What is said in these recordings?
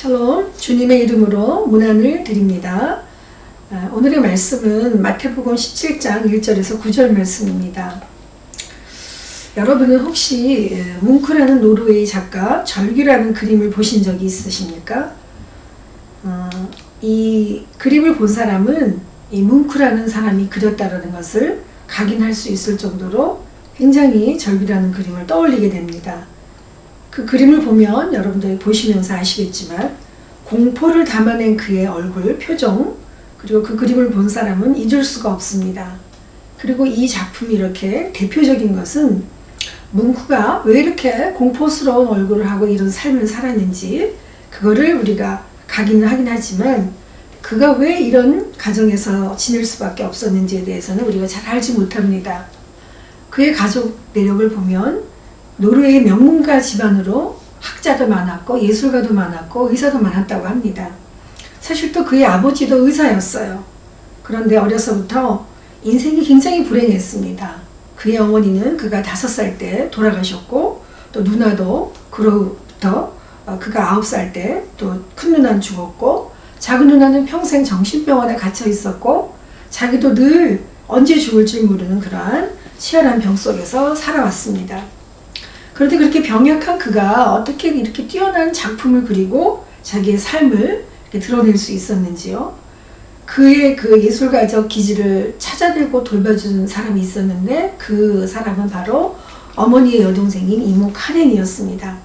샬롬 주님의 이름으로 문안을 드립니다. 아, 오늘의 말씀은 마태복음 17장 1절에서 9절 말씀입니다. 여러분은 혹시 예, 뭉크라는 노르웨이 작가 절규라는 그림을 보신 적이 있으십니까? 어, 이 그림을 본 사람은 이 뭉크라는 사람이 그렸다라는 것을 각인할 수 있을 정도로 굉장히 절규라는 그림을 떠올리게 됩니다. 그 그림을 보면 여러분들이 보시면서 아시겠지만 공포를 담아낸 그의 얼굴, 표정, 그리고 그 그림을 본 사람은 잊을 수가 없습니다. 그리고 이 작품이 이렇게 대표적인 것은 뭉크가 왜 이렇게 공포스러운 얼굴을 하고 이런 삶을 살았는지 그거를 우리가 각인을 하긴 하지만 그가 왜 이런 가정에서 지낼 수밖에 없었는지에 대해서는 우리가 잘 알지 못합니다. 그의 가족 내력을 보면 노르웨이 명문가 집안으로 학자도 많았고 예술가도 많았고 의사도 많았다고 합니다. 사실 또 그의 아버지도 의사였어요. 그런데 어려서부터 인생이 굉장히 불행했습니다. 그의 어머니는 그가 다섯 살 때 돌아가셨고 또 누나도 그로부터 어, 그가 아홉 살 때 또 큰 누나는 죽었고 작은 누나는 평생 정신병원에 갇혀 있었고 자기도 늘 언제 죽을지 모르는 그러한 치열한 병 속에서 살아왔습니다. 그런데 그렇게 병약한 그가 어떻게 이렇게 뛰어난 작품을 그리고 자기의 삶을 드러낼 수 있었는지요. 그의 그 예술가적 기질을 찾아내고 돌봐주는 사람이 있었는데 그 사람은 바로 어머니의 여동생인 이모 카렌이었습니다.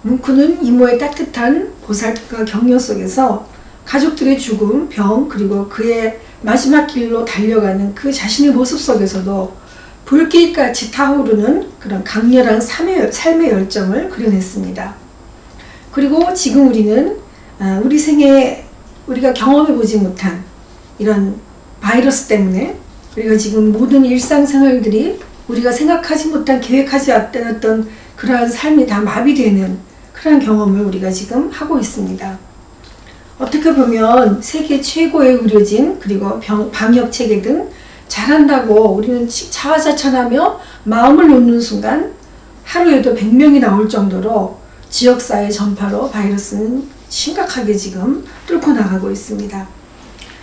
뭉크는 이모의 따뜻한 보살과 격려 속에서 가족들의 죽음, 병, 그리고 그의 마지막 길로 달려가는 그 자신의 모습 속에서도 불길같이 타오르는 그런 강렬한 삶의, 열정을 그려냈습니다. 그리고 지금 우리는 아, 우리 생에 우리가 경험해 보지 못한 이런 바이러스 때문에 우리가 지금 모든 일상생활들이 우리가 생각하지 못한 계획하지 어떤 그러한 삶이 다 마비되는 그러한 경험을 우리가 지금 하고 있습니다. 어떻게 보면 세계 최고의 의료진 그리고 병, 방역 체계 등 잘한다고 우리는 자화자찬하며 마음을 놓는 순간 하루에도 100명이 나올 정도로 지역사회 전파로 바이러스는 심각하게 지금 뚫고 나가고 있습니다.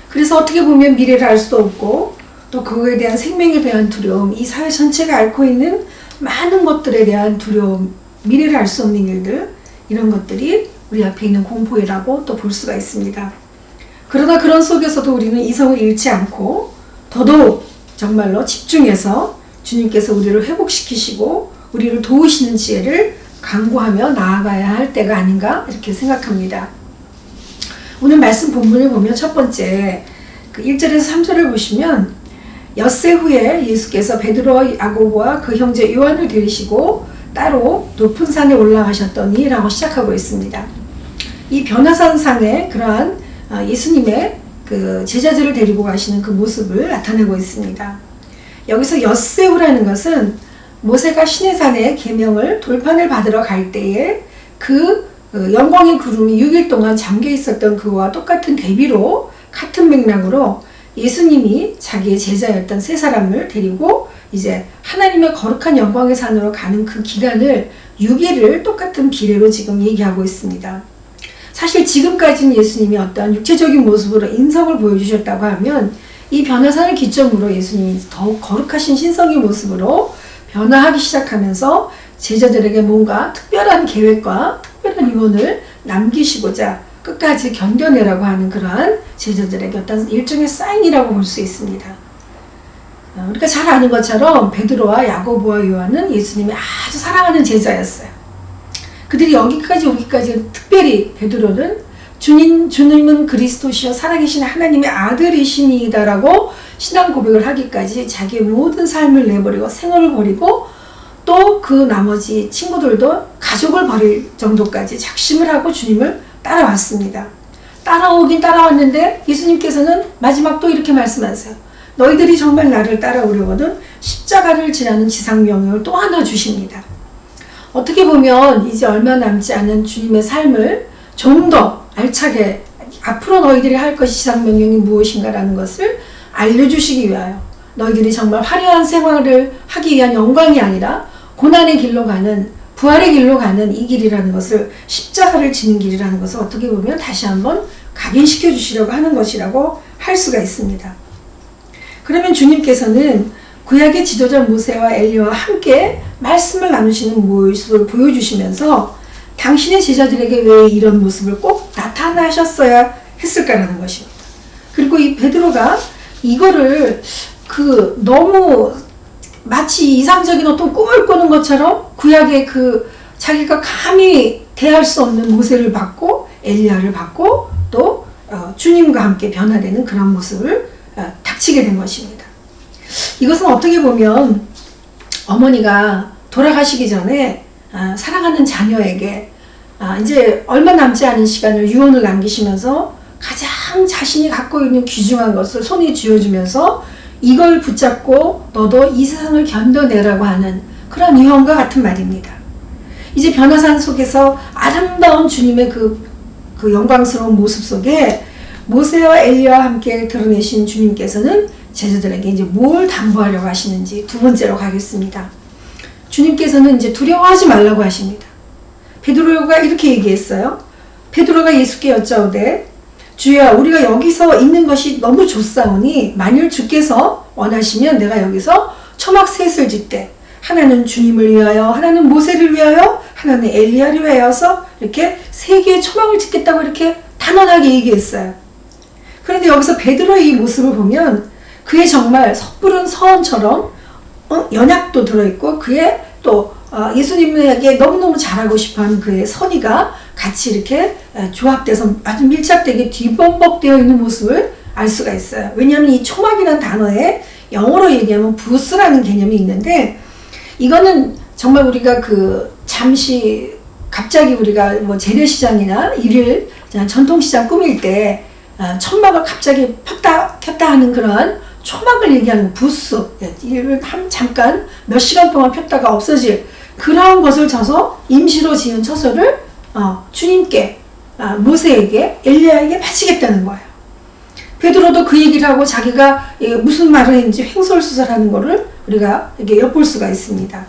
그래서 어떻게 보면 미래를 알 수도 없고 또 그거에 대한 생명에 대한 두려움, 이 사회 전체가 앓고 있는 많은 것들에 대한 두려움, 미래를 알 수 없는 일들, 이런 것들이 우리 앞에 있는 공포이라고 또 볼 수가 있습니다. 그러나 그런 속에서도 우리는 이성을 잃지 않고 더더욱 정말로 집중해서 주님께서 우리를 회복시키시고 우리를 도우시는 지혜를 강구하며 나아가야 할 때가 아닌가 이렇게 생각합니다. 오늘 말씀 본문을 보면 첫 번째 그 1절에서 3절을 보시면 엿새 후에 예수께서 베드로와 야고보와 그 형제 요한을 데리시고 따로 높은 산에 올라가셨더니 라고 시작하고 있습니다. 이 변화산상에 그러한 아, 예수님의 그 제자들을 데리고 가시는 그 모습을 나타내고 있습니다. 여기서 엿새우라는 것은 모세가 시내산에 계명을 돌판을 받으러 갈 때에 그 어, 영광의 구름이 6일 동안 잠겨 있었던 그와 똑같은 대비로 같은 맥락으로 예수님이 자기의 제자였던 세 사람을 데리고 이제 하나님의 거룩한 영광의 산으로 가는 그 기간을 6일을 똑같은 비례로 지금 얘기하고 있습니다. 사실 지금까지는 예수님이 어떤 육체적인 모습으로 인성을 보여주셨다고 하면 이 변화산을 기점으로 예수님이 더욱 거룩하신 신성의 모습으로 변화하기 시작하면서 제자들에게 뭔가 특별한 계획과 특별한 유언을 남기시고자 끝까지 견뎌내라고 하는 그러한 제자들에게 어떤 일종의 사인이라고 볼 수 있습니다. 어, 우리가 잘 아는 것처럼 베드로와 야고보와 요한은 예수님이 아주 사랑하는 제자였어요. 그들이 여기까지 오기까지 특별히 베드로는 주님, 주님은 그리스도시여 살아계신 하나님의 아들이시니다라고 신앙 고백을 하기까지 자기의 모든 삶을 내버리고 생활을 버리고 또 그 나머지 친구들도 가족을 버릴 정도까지 작심을 하고 주님을 따라왔습니다. 따라오긴 따라왔는데 예수님께서는 마지막 또 이렇게 말씀하세요. 너희들이 정말 나를 따라오려거든 십자가를 지나는 지상명령을 또 하나 주십니다. 어떻게 보면 이제 얼마 남지 않은 주님의 삶을 좀 더 알차게 앞으로 너희들이 할 것이 지상명령이 무엇인가라는 것을 알려주시기 위하여 너희들이 정말 화려한 생활을 하기 위한 영광이 아니라 고난의 길로 가는 부활의 길로 가는 이 길이라는 것을 십자가를 지는 길이라는 것을 어떻게 보면 다시 한번 각인시켜 주시려고 하는 것이라고 할 수가 있습니다. 그러면 주님께서는 구약의 지도자 모세와 엘리와 함께 말씀을 나누시는 모습을 보여주시면서 당신의 제자들에게 왜 이런 모습을 꼭 나타나셨어야 했을까라는 것입니다. 그리고 이 베드로가 이거를 그 너무 마치 이상적인 어떤 꿈을 꾸는 것처럼 구약의 그 자기가 감히 대할 수 없는 모세를 받고 엘리야를 받고 또 어, 주님과 함께 변화되는 그런 모습을 어, 닥치게 된 것입니다. 이것은 어떻게 보면 어머니가 돌아가시기 전에 아, 사랑하는 자녀에게 아, 이제 얼마 남지 않은 시간을 유언을 남기시면서 가장 자신이 갖고 있는 귀중한 것을 손에 쥐어주면서 이걸 붙잡고 너도 이 세상을 견뎌내라고 하는 그런 유언과 같은 말입니다. 이제 변화산 속에서 아름다운 주님의 그, 그 영광스러운 모습 속에 모세와 엘리와 함께 드러내신 주님께서는 제자들에게 이제 뭘 당부하려고 하시는지 두 번째로 가겠습니다. 주님께서는 이제 두려워하지 말라고 하십니다. 베드로가 이렇게 얘기했어요. 베드로가 예수께 여짜오되 주야 우리가 여기서 있는 것이 너무 좋사오니 만일 주께서 원하시면 내가 여기서 초막 셋을 짓되 하나는 주님을 위하여 하나는 모세를 위하여 하나는 엘리야를 위하여서 이렇게 세 개의 초막을 짓겠다고 이렇게 단언하게 얘기했어요. 그런데 여기서 베드로의 이 모습을 보면 그의 정말 섣부른 서원처럼 어? 연약도 들어있고 그의 또 어, 예수님에게 너무너무 잘하고 싶어하는 그의 선의가 같이 이렇게 에, 조합돼서 아주 밀착되게 뒤범벅되어 있는 모습을 알 수가 있어요. 왜냐하면 이 초막이라는 단어에 영어로 얘기하면 부스라는 개념이 있는데 이거는 정말 우리가 그 잠시 갑자기 우리가 뭐 재래시장이나 일일 전통시장 꾸밀 때 어, 천막을 갑자기 폈다 켰다 하는 그런 초막을 얘기하는 부스 한 잠깐 몇 시간 동안 폈다가 없어질 그러한 것을 쳐서 임시로 지은 처소를 어, 주님께 아, 모세에게 엘리야에게 바치겠다는 거예요. 베드로도 그 얘기를 하고 자기가 예, 무슨 말을 했는지 횡설수설하는 것을 우리가 이렇게 엿볼 수가 있습니다.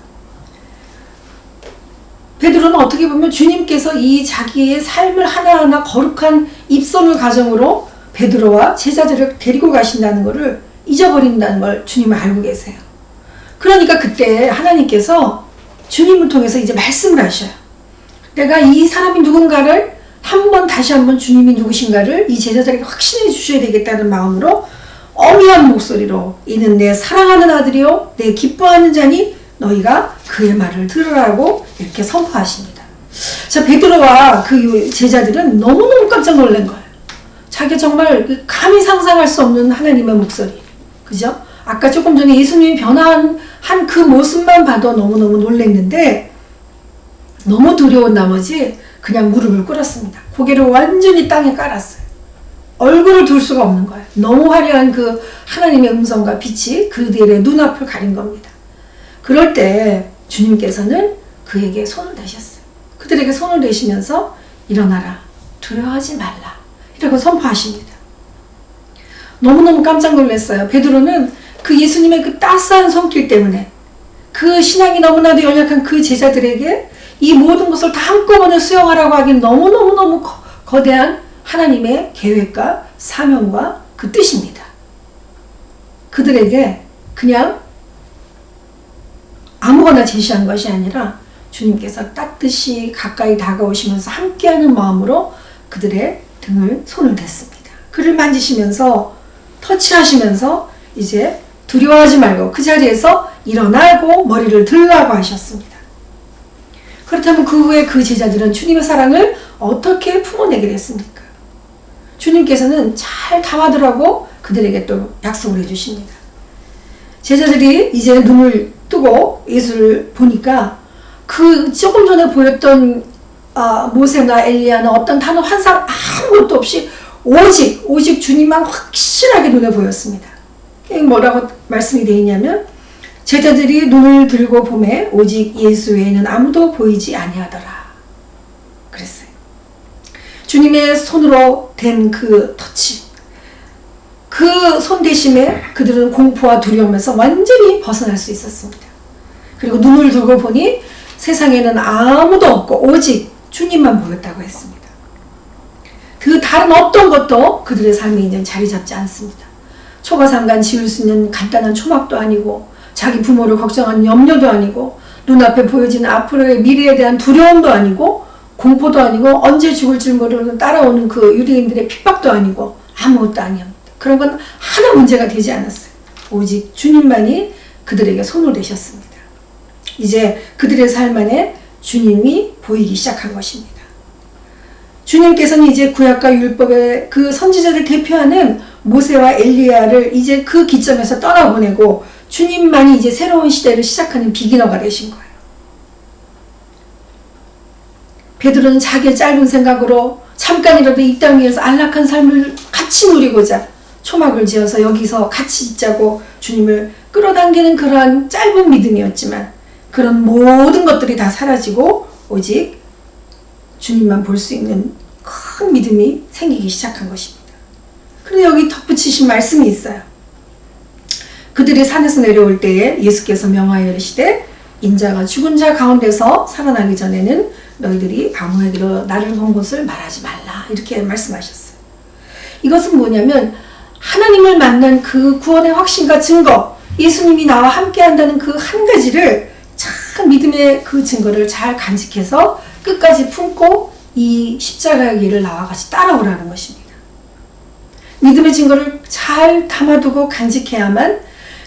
베드로는 어떻게 보면 주님께서 이 자기의 삶을 하나하나 거룩한 입선을 가정으로 베드로와 제자들을 데리고 가신다는 것을 잊어버린다는 걸 주님은 알고 계세요. 그러니까 그때 하나님께서 주님을 통해서 이제 말씀을 하셔요. 내가 이 사람이 누군가를 한 번 다시 한번 주님이 누구신가를 이 제자들에게 확신해 주셔야 되겠다는 마음으로 어미한 목소리로 이는 내 사랑하는 아들이요 내 기뻐하는 자니 너희가 그의 말을 들으라고 이렇게 선포하십니다. 자 베드로와 그 제자들은 너무너무 깜짝 놀란 거예요. 자기 정말 그 감히 상상할 수 없는 하나님의 목소리. 그죠? 아까 조금 전에 예수님이 변한 한 그 모습만 봐도 너무너무 놀랬는데 너무 두려운 나머지 그냥 무릎을 꿇었습니다. 고개를 완전히 땅에 깔았어요. 얼굴을 둘 수가 없는 거예요. 너무 화려한 그 하나님의 음성과 빛이 그들의 눈앞을 가린 겁니다. 그럴 때 주님께서는 그에게 손을 대셨어요. 그들에게 손을 대시면서 일어나라. 두려워하지 말라. 이라고 선포하십니다. 너무너무 깜짝 놀랐어요. 베드로는 그 예수님의 그 따스한 손길 때문에 그 신앙이 너무나도 연약한 그 제자들에게 이 모든 것을 다 한꺼번에 수용하라고 하긴 너무너무너무 거 대한 하나님의 계획과 사명과 그 뜻입니다. 그들에게 그냥 아무거나 제시한 것이 아니라 주님께서 따뜻이 가까이 다가오시면서 함께하는 마음으로 그들의 등을 손을 댔습니다. 그를 만지시면서 터치하시면서 이제 두려워하지 말고 그 자리에서 일어나고 머리를 들라고 하셨습니다. 그렇다면 그 후에 그 제자들은 주님의 사랑을 어떻게 품어내게 됐습니까? 주님께서는 잘 담아두라고 그들에게 또 약속을 해주십니다. 제자들이 이제 눈을 뜨고 예수를 보니까 그 조금 전에 보였던 어, 모세나 엘리야나 어떤 단어 환상 아무것도 없이 오직 오직 주님만 확실하게 눈에 보였습니다. 뭐라고 말씀이 되어 있냐면 제자들이 눈을 들고 봄에 오직 예수 외에는 아무도 보이지 아니하더라. 그랬어요. 주님의 손으로 된 그 터치, 그 손대심에 그들은 공포와 두려움에서 완전히 벗어날 수 있었습니다. 그리고 눈을 들고 보니 세상에는 아무도 없고 오직 주님만 보였다고 했습니다. 그 다른 어떤 것도 그들의 삶에 이제 자리 잡지 않습니다. 초가삼간 지을 수 있는 간단한 초막도 아니고 자기 부모를 걱정하는 염려도 아니고 눈앞에 보여지는 앞으로의 미래에 대한 두려움도 아니고 공포도 아니고 언제 죽을지 모르는 따라오는 그 유대인들의 핍박도 아니고 아무것도 아니었다. 그런 건 하나 문제가 되지 않았어요. 오직 주님만이 그들에게 손을 대셨습니다. 이제 그들의 삶 안에 주님이 보이기 시작한 것입니다. 주님께서는 이제 구약과 율법의 그 선지자를 대표하는 모세와 엘리야를 이제 그 기점에서 떠나보내고 주님만이 이제 새로운 시대를 시작하는 비기너가 되신 거예요. 베드로는 자기의 짧은 생각으로 잠깐이라도 이 땅 위에서 안락한 삶을 같이 누리고자 초막을 지어서 여기서 같이 있자고 주님을 끌어당기는 그러한 짧은 믿음이었지만 그런 모든 것들이 다 사라지고 오직 주님만 볼 수 있는 큰 믿음이 생기기 시작한 것입니다. 그리고 여기 덧붙이신 말씀이 있어요. 그들이 산에서 내려올 때에 예수께서 명하여 이르시되 인자가 죽은 자 가운데서 살아나기 전에는 너희들이 아무에게도 나를 본 것을 말하지 말라 이렇게 말씀하셨어요. 이것은 뭐냐면 하나님을 만난 그 구원의 확신과 증거 예수님이 나와 함께 한다는 그 한 가지를 참 믿음의 그 증거를 잘 간직해서 끝까지 품고 이 십자가의 길을 나와 같이 따라오라는 것입니다. 믿음의 증거를 잘 담아두고 간직해야만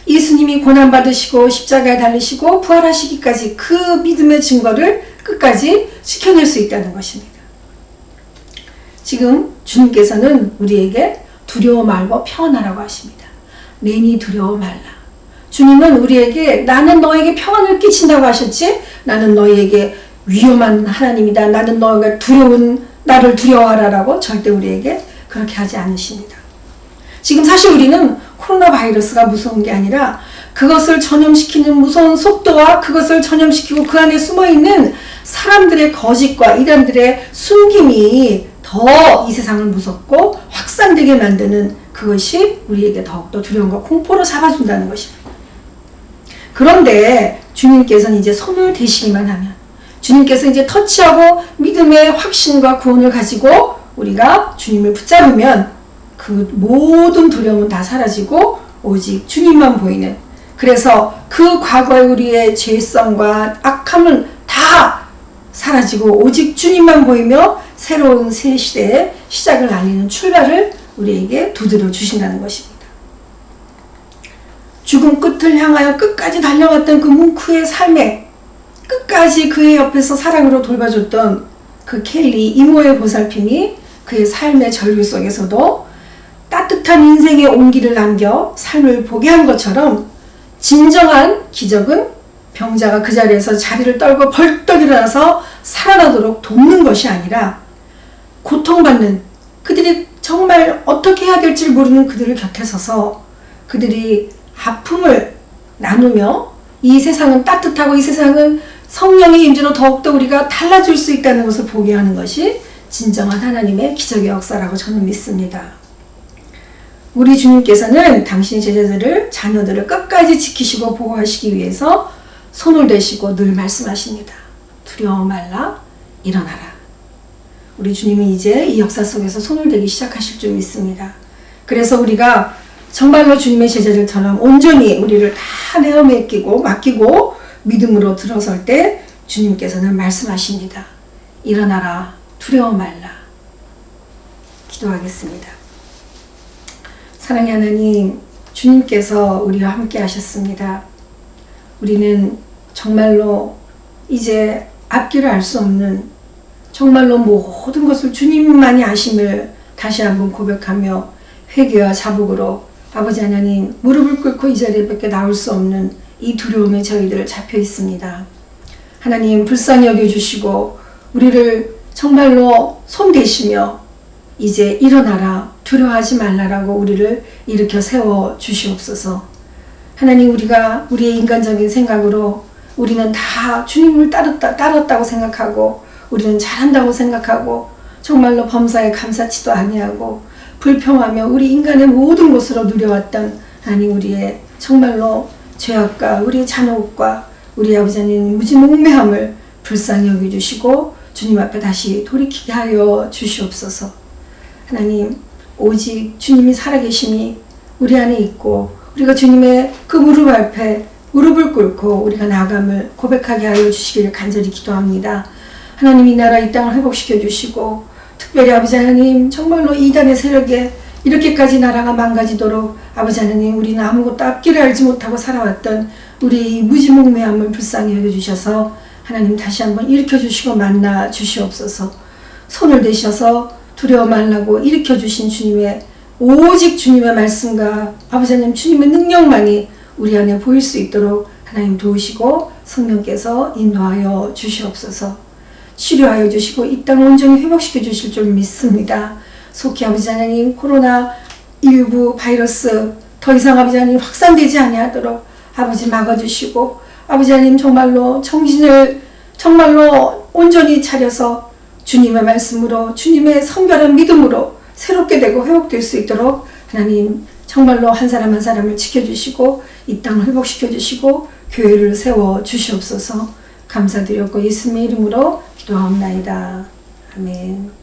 예수님이 고난받으시고 십자가에 달리시고 부활하시기까지 그 믿음의 증거를 끝까지 지켜낼 수 있다는 것입니다. 지금 주님께서는 우리에게 두려워 말고 평안하라고 하십니다. 내니 두려워 말라. 주님은 우리에게 나는 너에게 평안을 끼친다고 하셨지 나는 너희에게 위험한 하나님이다. 나는 너가 두려운 나를 두려워하라라고 절대 우리에게 그렇게 하지 않으십니다. 지금 사실 우리는 코로나 바이러스가 무서운 게 아니라 그것을 전염시키는 무서운 속도와 그것을 전염시키고 그 안에 숨어 있는 사람들의 거짓과 이단들의 숨김이 더 이 세상을 무섭고 확산되게 만드는 그것이 우리에게 더욱더 두려움과 공포로 잡아준다는 것입니다. 그런데 주님께서는 이제 손을 대시기만 하면 주님께서 이제 터치하고 믿음의 확신과 구원을 가지고 우리가 주님을 붙잡으면 그 모든 두려움은 다 사라지고 오직 주님만 보이는 그래서 그 과거의 우리의 죄성과 악함은 다 사라지고 오직 주님만 보이며 새로운 새 시대의 시작을 알리는 출발을 우리에게 두드려 주신다는 것입니다. 죽음 끝을 향하여 끝까지 달려갔던 그 뭉크의 삶에 끝까지 그의 옆에서 사랑으로 돌봐줬던 그 켈리 이모의 보살핌이 그의 삶의 절규 속에서도 따뜻한 인생의 온기를 남겨 삶을 보게 한 것처럼 진정한 기적은 병자가 그 자리에서 자리를 떨고 벌떡 일어나서 살아나도록 돕는 것이 아니라 고통받는 그들이 정말 어떻게 해야 될지 모르는 그들을 곁에 서서 그들이 아픔을 나누며 이 세상은 따뜻하고 이 세상은 성령의 임재로 더욱더 우리가 달라질 수 있다는 것을 보게 하는 것이 진정한 하나님의 기적의 역사라고 저는 믿습니다. 우리 주님께서는 당신 제자들을 자녀들을 끝까지 지키시고 보호하시기 위해서 손을 대시고 늘 말씀하십니다. 두려워 말라 일어나라. 우리 주님이 이제 이 역사 속에서 손을 대기 시작하실 줄 믿습니다. 그래서 우리가 정말로 주님의 제자들처럼 온전히 우리를 다 내어 맡기고 맡기고 믿음으로 들어설 때 주님께서는 말씀하십니다. 일어나라 두려워 말라. 기도하겠습니다. 사랑의 하나님, 주님께서 우리와 함께 하셨습니다. 우리는 정말로 이제 앞길을 알 수 없는 정말로 모든 것을 주님만이 아심을 다시 한번 고백하며 회개와 자복으로 아버지 하나님 무릎을 꿇고 이 자리에 나올 수 없는 이 두려움에 저희들 잡혀 있습니다. 하나님 불쌍히 여겨주시고 우리를 정말로 손 대시며 이제 일어나라 두려워하지 말라라고 우리를 일으켜 세워 주시옵소서. 하나님 우리가 우리의 인간적인 생각으로 우리는 다 주님을 따랐다, 따랐다고 생각하고 우리는 잘한다고 생각하고 정말로 범사에 감사치도 아니하고 불평하며 우리 인간의 모든 것으로 누려왔던 아니 우리의 정말로 죄악과 우리의 잔혹과 우리 아버지 하나님 무지몽매함을 불쌍히 여겨주시고 주님 앞에 다시 돌이키게 하여 주시옵소서. 하나님 오직 주님이 살아계심이 우리 안에 있고 우리가 주님의 그 무릎 앞에 무릎을 꿇고 우리가 나감을 고백하게 하여 주시기를 간절히 기도합니다. 하나님 이 나라 이 땅을 회복시켜 주시고 특별히 아버지 하나님 정말로 이단의 세력에 이렇게까지 나라가 망가지도록 아버지 하나님 우리는 아무것도 앞길을 알지 못하고 살아왔던 우리 이 무지몽매함을 불쌍히 여겨주셔서 하나님 다시 한번 일으켜 주시고 만나 주시옵소서 손을 대셔서 두려워 말라고 일으켜 주신 주님의 오직 주님의 말씀과 아버지 하나님 주님의 능력만이 우리 안에 보일 수 있도록 하나님 도우시고 성령께서 인도하여 주시옵소서 치료하여 주시고 이 땅 온전히 회복시켜 주실 줄 믿습니다. 속히 아버지 하나님 코로나 19 바이러스 더 이상 아버지 하나님 확산되지 아니하도록 아버지 막아주시고 아버지 하나님 정말로 정신을 정말로 온전히 차려서 주님의 말씀으로 주님의 성결한 믿음으로 새롭게 되고 회복될 수 있도록 하나님 정말로 한 사람 한 사람을 지켜주시고 이 땅을 회복시켜 주시고 교회를 세워 주시옵소서 감사드렸고 예수님의 이름으로 기도하옵나이다. 아멘.